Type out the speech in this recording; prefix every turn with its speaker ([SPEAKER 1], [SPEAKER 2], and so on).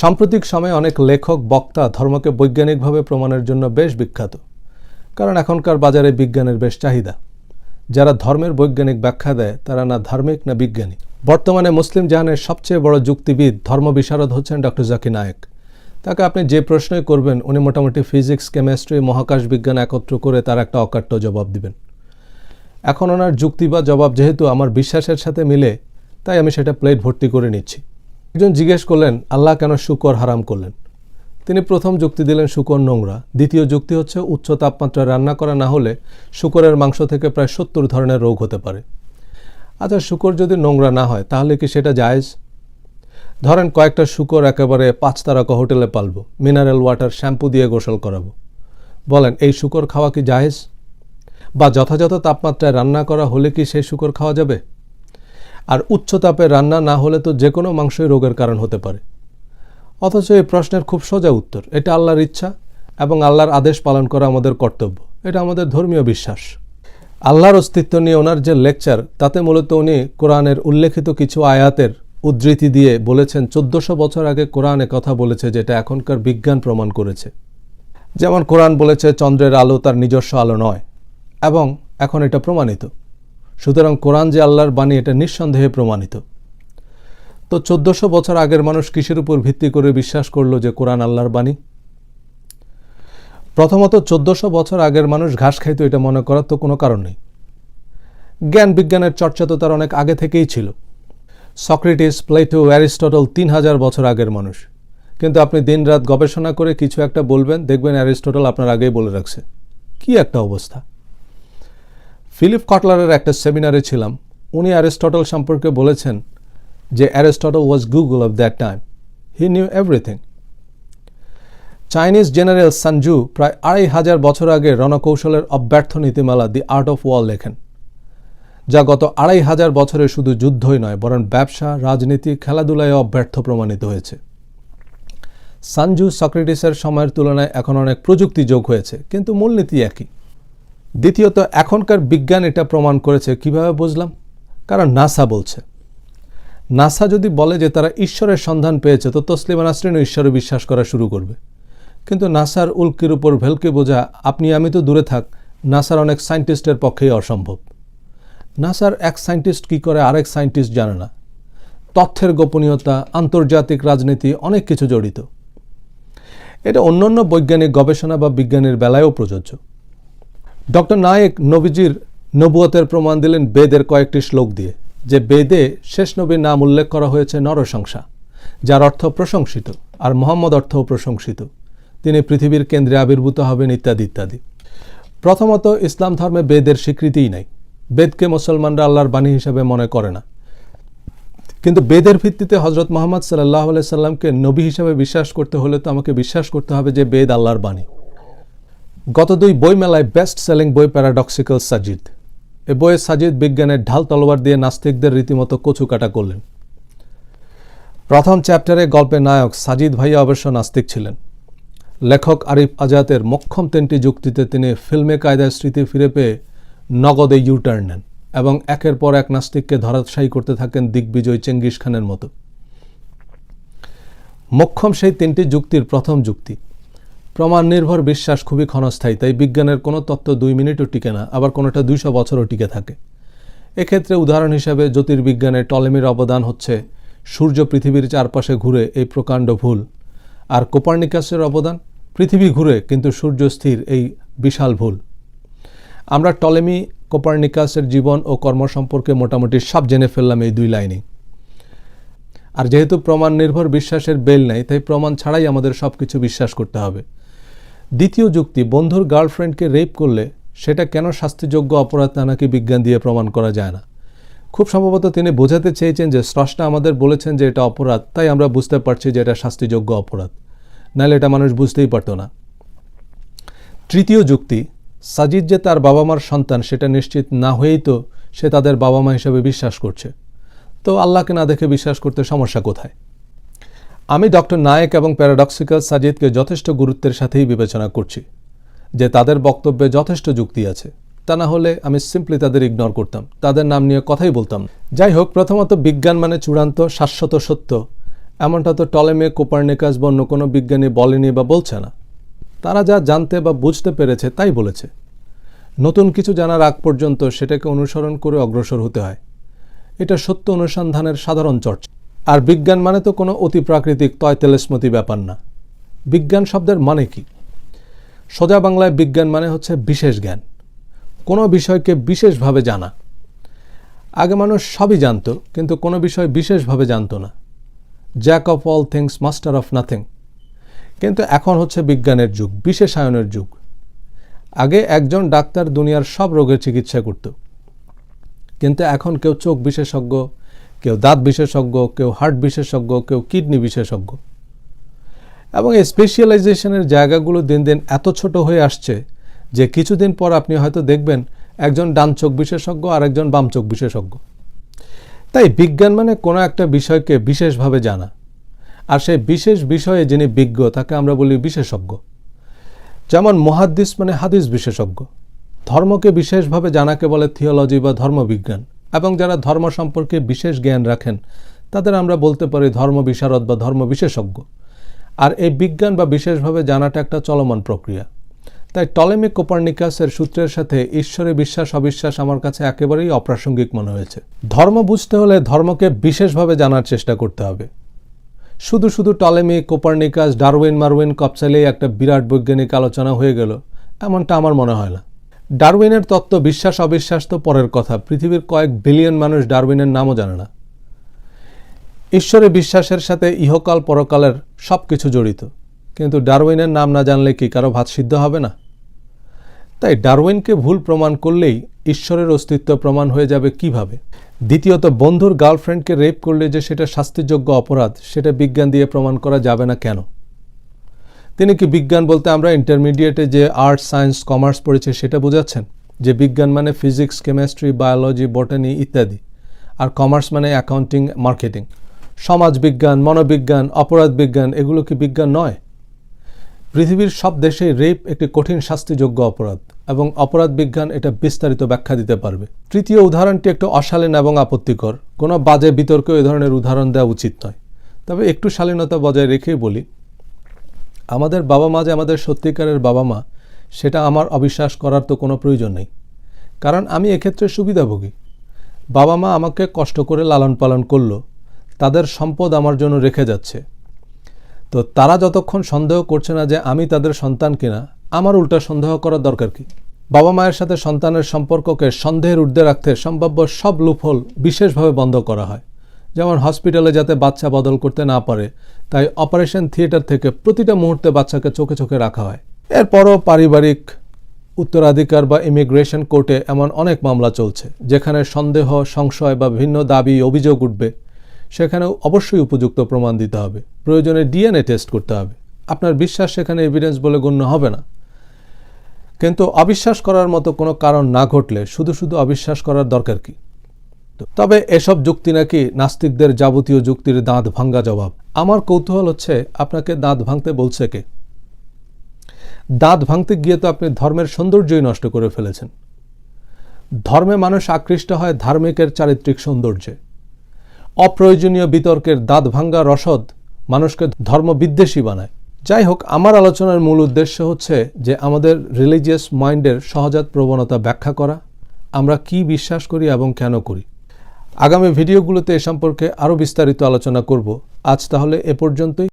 [SPEAKER 1] সাম্প্রতিক সময়ে অনেক লেখক, বক্তা ধর্মকে বৈজ্ঞানিকভাবে প্রমাণের জন্য বেশ বিখ্যাত। কারণ এখনকার বাজারে বিজ্ঞানের বেশ চাহিদা। যারা ধর্মের বৈজ্ঞানিক ব্যাখ্যা দেয়, তারা না ধার্মিক, না বিজ্ঞানী। বর্তমানে মুসলিম জাহানের সবচেয়ে বড় যুক্তিবিদ ধর্ম বিশারদ হচ্ছেন ডক্টর জাকি নায়েক। তাকে আপনি যে প্রশ্নই করবেন, উনি মোটামুটি ফিজিক্স, কেমিস্ট্রি, মহাকাশ বিজ্ঞান একত্র করে তার একটা অকাট্য জবাব দিবেন। এখন ওনার যুক্তি বা জবাব যেহেতু আমার বিশ্বাসের সাথে মিলে, তাই আমি সেটা প্লেট ভর্তি করে নিচ্ছি। একজন জিজ্ঞেস করলেন, আল্লাহ কেন শুকর হারাম করলেন? তিনি প্রথম যুক্তি দিলেন, শুকর নোংরা। দ্বিতীয় যুক্তি হচ্ছে, উচ্চ তাপমাত্রায় রান্না করা না হলে শুকরের মাংস থেকে প্রায় সত্তর ধরনের রোগ হতে পারে। আচ্ছা শুকর যদি নোংরা না হয়, তাহলে কি সেটা জায়েজ? ধরেন কয়েকটা শুকর একেবারে পাঁচ তারকা হোটেলে পালবো, মিনারেল ওয়াটার শ্যাম্পু দিয়ে গোসল করাবো। বলেন, এই শুকর খাওয়া কি জায়েজ? বা, যথাযথ তাপমাত্রায় রান্না করা হলে কি সেই শুকর খাওয়া যাবে? আর উচ্চ তাপে রান্না না হলে তো যে কোনো মাংসই রোগের কারণ হতে পারে। অথচ এই প্রশ্নের খুব সোজা উত্তর, এটা আল্লাহর ইচ্ছা এবং আল্লাহর আদেশ পালন করা আমাদের কর্তব্য, এটা আমাদের ধর্মীয় বিশ্বাস। আল্লাহর অস্তিত্ব নিয়ে ওনার যে লেকচার, তাতে মূলত উনি কোরআনের উল্লেখিত কিছু আয়াতের উদ্ধৃতি দিয়ে বলেছেন, চোদ্দশো বছর আগে কোরআনে কথা বলেছে যেটা এখনকার বিজ্ঞান প্রমাণ করেছে। যেমন কোরআন বলেছে, চন্দ্রের আলো তার নিজস্ব আলো নয় এবং এখন এটা প্রমাণিত। সুতরাং কোরআন যে আল্লাহর বাণী, এটা নিঃসন্দেহে প্রমাণিত। তো চোদ্দশো বছর আগের মানুষ কিসের উপর ভিত্তি করে বিশ্বাস করল যে কোরআন আল্লাহর বাণী? প্রথমত চোদ্দশো বছর আগের মানুষ ঘাস খাইতো এটা মনে করার তো কোনো কারণ নেই। জ্ঞান বিজ্ঞানের চর্চা তো তার অনেক আগে থেকেই ছিল। সক্রেটিস, প্লেটো, অ্যারিস্টটল তিন হাজার বছর আগের মানুষ। কিন্তু আপনি দিনরাত গবেষণা করে কিছু একটা বলবেন, দেখবেন অ্যারিস্টটল আপনার আগেই বলে রাখছে। কি একটা অবস্থা? ফিলিপ কটলারের একটা সেমিনারে ছিলাম। উনি অ্যারিস্টটল সম্পর্কে বলেছেন যে Aristotle was Google of that time. He knew everything. Chinese general Sun Tzu প্রায় আড়াই হাজার বছর আগে রণকৌশলের অব্যর্থ নীতিমালা দি আর্ট অফ ওয়াল লেখেন, যা গত আড়াই হাজার বছরে শুধু যুদ্ধই নয়, বরং ব্যবসা, রাজনীতি, খেলাধুলায় অব্যর্থ প্রমাণিত হয়েছে। সানজু সক্রেটিসের সময়ের তুলনায় এখন অনেক প্রযুক্তি যোগ হয়েছে, কিন্তু মূলনীতি একই। দ্বিতীয়ত, এখনকার বিজ্ঞান এটা প্রমাণ করেছে। কীভাবে বুঝলাম? কারণ নাসা বলছে। নাসা যদি বলে যে তারা ঈশ্বরের সন্ধান পেয়েছে, তো তসলিমা নাসরিনও ঈশ্বরে বিশ্বাস করা শুরু করবে। কিন্তু নাসার উল্কির উপর ভেলকে বোঝা, আপনি, আমি তো দূরে থাক, নাসার অনেক সায়েন্টিস্টের পক্ষেই অসম্ভব। নাসার এক সায়েন্টিস্ট কী করে, আরেক সায়েন্টিস্ট জানে না। তথ্যের গোপনীয়তা, আন্তর্জাতিক রাজনীতি, অনেক কিছু জড়িত। এটা অন্যান্য বৈজ্ঞানিক গবেষণা বা বিজ্ঞানের বেলায়ও প্রযোজ্য। ডক্টর নায়েক নবীজির নবুয়তের প্রমাণ দিলেন বেদের কয়েকটি শ্লোক দিয়ে, যে বেদে শেষ নবীর নাম উল্লেখ করা হয়েছে নরসংসা যার অর্থ প্রশংসিত আর মোহাম্মদ অর্থও প্রশংসিত। তিনি পৃথিবীর কেন্দ্রে আবির্ভূত হবেন ইত্যাদি ইত্যাদি। প্রথমত, ইসলাম ধর্মে বেদের স্বীকৃতিই নাই। বেদকে মুসলমানরা আল্লাহর বাণী হিসেবে মনে করে না। কিন্তু বেদের ভিত্তিতে হজরত মোহাম্মদ সাল্লাহ সাল্লামকে নবী হিসেবে বিশ্বাস করতে হলে তো আমাকে বিশ্বাস করতে হবে যে বেদ আল্লাহর বাণী। গত দুই বই মেলায় বেস্ট সেলিং বই প্যারাডক্সিক্যাল সাজিদ এ বইয়ে সাজিদ বিজ্ঞানের ঢাল তলোয়ার দিয়ে নাস্তিকদের রীতিমতো কচু কাটা করলেন। প্রথম চ্যাপ্টারে গল্পের নায়ক সাজিদ ভাইয়া অবশ্য নাস্তিক ছিলেন। লেখক আরিফ আজাতের মক্ষম তিনটি যুক্তিতে তিনি ফিল্মে কায়দায় স্মৃতি ফিরে পেয়ে নগদে ইউটার্ন নেন এবং একের পর এক নাস্তিককে ধরাশায়ী করতে থাকেন দিগ্বিজয় চেঙ্গিস খানের মতো। মক্ষম সেই তিনটি যুক্তির প্রথম যুক্তি। প্রমাণ নির্ভর বিশ্বাস খুবই ক্ষণস্থায়ী, তাই বিজ্ঞানের কোনো তত্ত্ব দুই মিনিটও টিকে না, আবার কোনোটা দুইশো বছরও টিকে থাকে। এক্ষেত্রে উদাহরণ হিসেবে জ্যোতির্বিজ্ঞানে টলেমির অবদান হচ্ছে সূর্য পৃথিবীর চারপাশে ঘুরে এই প্রকাণ্ড ভুল। আর কোপার্নিকাসের অবদান? পৃথিবী ঘুরে, কিন্তু সূর্য স্থির, এই বিশাল ভুল। আমরা টলেমি, কোপার্নিকাসের জীবন ও কর্ম সম্পর্কে মোটামুটি সব জেনে ফেললাম এই দুই লাইনে আর যেহেতু প্রমাণ নির্ভর বিশ্বাসের বেল নেই, তাই প্রমাণ ছাড়াই আমাদের সব কিছু বিশ্বাস করতে হবে। দ্বিতীয় যুক্তি, বন্ধুর গার্লফ্রেন্ডকে রেপ করলে সেটা কেন শাস্তিযোগ্য অপরাধ তা নাকি বিজ্ঞান দিয়ে প্রমাণ করা যায় না? খুব সম্ভবত তিনি বোঝাতে চেয়েছেন যে স্রষ্টা আমাদের বলেছেন যে এটা অপরাধ, তাই আমরা বুঝতে পারছি যে এটা শাস্তিযোগ্য অপরাধ। নাহলে এটা মানুষ বুঝতেই পারত না। তৃতীয় যুক্তি, সাজিদ যে তার বাবা মার সন্তান, সেটা নিশ্চিত না হয়েই তো সে তাদের বাবা মা হিসেবে বিশ্বাস করছে। তো আল্লাহকে না দেখে বিশ্বাস করতে সমস্যা কোথায়? আমি ডক্টর নায়েক এবং প্যারাডক্সিক্যাল সাজিদকে যথেষ্ট গুরুত্বের সাথেই বিবেচনা করছি। যে তাদের বক্তব্যে যথেষ্ট যুক্তি আছে, তা না হলে আমি সিম্পলি তাদের ইগনোর করতাম, তাদের নাম নিয়ে কথাই বলতাম। যাই হোক, প্রথমত বিজ্ঞান মানে চূড়ান্ত, শাশ্বত সত্য। এমনটা তো টলেমে, কোপার্নিকাস বা অন্য কোনো বিজ্ঞানী বলেনি বা বলছে না। তারা যা জানতে বা বুঝতে পেরেছে তাই বলেছে। নতুন কিছু জানার আগ পর্যন্ত সেটাকে অনুসরণ করে অগ্রসর হতে হয়। এটা সত্য অনুসন্ধানের সাধারণ চর্চা। আর বিজ্ঞান মানে তো কোনো অতি প্রাকৃতিক তয় তেলেসমতি ব্যাপার না। বিজ্ঞান শব্দের মানে কি? সোজা বাংলায় বিজ্ঞান মানে হচ্ছে বিশেষ জ্ঞান। কোনো বিষয়কে বিশেষভাবে জানা। আগে মানুষ সবই জানতো, কিন্তু কোনো বিষয় বিশেষভাবে জানতো না। Jack of all things master of nothing কিন্তু এখন হচ্ছে বিজ্ঞানের যুগ, বিশেষায়নের যুগ। আগে একজন ডাক্তার দুনিয়ার সব রোগের চিকিৎসা করত। কিন্তু এখন কেউ চোখ বিশেষজ্ঞ কেউ দাঁত বিশেষজ্ঞ, কেউ হার্ট বিশেষজ্ঞ, কেউ কিডনি বিশেষজ্ঞ। এবং এই স্পেশালাইজেশনের জায়গাগুলো দিন দিন এত ছোট হয়ে আসছে যে কিছুদিন পর আপনি হয়তো দেখবেন একজন ডান চোখ বিশেষজ্ঞ আর একজন বাম চোখ বিশেষজ্ঞ। তাই বিজ্ঞান মানে কোনো একটা বিষয়কে বিশেষভাবে জানা। আর সেই বিশেষ বিষয়ে যিনি বিজ্ঞ, তাকে আমরা বলি বিশেষজ্ঞ। যেমন মহাদ্দিস মানে হাদিস বিশেষজ্ঞ। ধর্মকে বিশেষভাবে জানাকে বলে থিওলজি বা ধর্মবিজ্ঞান। এবং যারা ধর্ম সম্পর্কে বিশেষ জ্ঞান রাখেন, তাদের আমরা বলতে পারি ধর্ম বিশারদ বা ধর্ম বিশেষজ্ঞ। আর এই বিজ্ঞান বা বিশেষভাবে জানাটা একটা চলমান প্রক্রিয়া। তাই টলেমিক কোপার্নিকাসের সূত্রের সাথে ঈশ্বরে বিশ্বাস, অবিশ্বাস আমার কাছে একেবারেই অপ্রাসঙ্গিক মনে হয়েছে। ধর্ম বুঝতে হলে ধর্মকে বিশেষভাবে জানার চেষ্টা করতে হবে। শুধু শুধু টলেমি কোপার্নিকাস ডারউইন মারউইন কপসালেই একটা বিরাট বৈজ্ঞানিক আলোচনা হয়ে গেল, এমনটা আমার মনে হয় না। ডারউইনের তত্ত্ব বিশ্বাস অবিশ্বাস তো পরের কথা। পৃথিবীর কয়েক বিলিয়ন মানুষ ডারউইনের নামও জানে না। ঈশ্বরে বিশ্বাসের সাথে ইহকাল পরকালের সব কিছু জড়িত। কিন্তু ডারউইনের নাম না জানলে কি কারও ভাত সিদ্ধ হবে না? তাই ডারউইনকে ভুল প্রমাণ করলেই ঈশ্বরের অস্তিত্ব প্রমাণ হয়ে যাবে কীভাবে? দ্বিতীয়ত, বন্ধুর গার্লফ্রেন্ডকে রেপ করলে যে সেটা শাস্তিযোগ্য অপরাধ, সেটা বিজ্ঞান দিয়ে প্রমাণ করা যাবে না কেন? তিনি কি বিজ্ঞান বলতে আমরা ইন্টারমিডিয়েটে যে আর্টস সায়েন্স কমার্স পড়েছি সেটা বোঝাচ্ছেন? যে বিজ্ঞান মানে ফিজিক্স কেমিস্ট্রি বায়োলজি বটানি ইত্যাদি। আর কমার্স মানে অ্যাকাউন্টিং মার্কেটিং সমাজবিজ্ঞান মনোবিজ্ঞান, অপরাধ বিজ্ঞান, এগুলো কি বিজ্ঞান নয়? পৃথিবীর সব দেশেই রেপ একটি কঠিন শাস্তিযোগ্য অপরাধ এবং অপরাধ বিজ্ঞান এটা বিস্তারিত ব্যাখ্যা দিতে পারবে। তৃতীয় উদাহরণটি একটু অশালীন এবং আপত্তিকর। কোনো বাজে বিতর্ক এ ধরনের উদাহরণ দেওয়া উচিত নয়। তবে একটু শালীনতা বজায় রেখেই বলি আমাদের বাবা মা যে আমাদের সত্যিকারের বাবা মা, সেটা আমার অবিশ্বাস করার তো কোনো প্রয়োজন নেই। কারণ আমি এক্ষেত্রে সুবিধাভোগী। বাবা মা আমাকে কষ্ট করে লালন পালন করল, তাদের সম্পদ আমার জন্য রেখে যাচ্ছে। তো তারা যতক্ষণ সন্দেহ করছে না যে আমি তাদের সন্তান কিনা, আমার উল্টা সন্দেহ করার দরকার কি? বাবা মায়ের সাথে সন্তানের সম্পর্ককে সন্দেহের ঊর্ধ্বে রাখতে সম্ভাব্য সব লুফল বিশেষভাবে বন্ধ করা হয়। যেমন হসপিটালে যাতে বাচ্চা বদল করতে না পারে তাই অপারেশন থিয়েটার থেকে প্রতিটা মুহূর্তে বাচ্চাকে চোখে চোখে রাখা হয়। এরপরও পারিবারিক উত্তরাধিকার বা ইমিগ্রেশন কোর্টে এমন অনেক মামলা চলছে, যেখানে সন্দেহ, সংশয় বা ভিন্ন দাবি, অভিযোগ উঠবে। সেখানেও অবশ্যই উপযুক্ত প্রমাণ দিতে হবে। প্রয়োজনে ডিএনএ টেস্ট করতে হবে। আপনার বিশ্বাস সেখানে এভিডেন্স বলে গণ্য হবে না। কিন্তু অবিশ্বাস করার মতো কোনো কারণ না ঘটলে শুধু শুধু অবিশ্বাস করার দরকার কি? তবে এসব যুক্তি নাকি নাস্তিকদের যাবতীয় যুক্তির দাঁত ভাঙ্গা জবাব। আমার কৌতূহল হচ্ছে আপনাকে দাঁত ভাঙতে বলছে কে? দাঁত ভাঙতে গিয়ে তো আপনি ধর্মের সৌন্দর্যই নষ্ট করে ফেলেছেন। ধর্মে মানুষ আকৃষ্ট হয় ধার্মিকের চারিত্রিক সৌন্দর্যে। অপ্রয়োজনীয় বিতর্কের দাঁত ভাঙ্গা রসদ মানুষকে ধর্মবিদ্বেষী বানায়। যাই হোক, আমার আলোচনার মূল উদ্দেশ্য হচ্ছে যে আমাদের রিলিজিয়াস মাইন্ডের সহজাত প্রবণতা ব্যাখ্যা করা, আমরা কি বিশ্বাস করি এবং কেন করি। আগামী ভিডিওগুলোতে এ সম্পর্কে আরও বিস্তারিত আলোচনা করব। আজ তাহলে এ পর্যন্তই।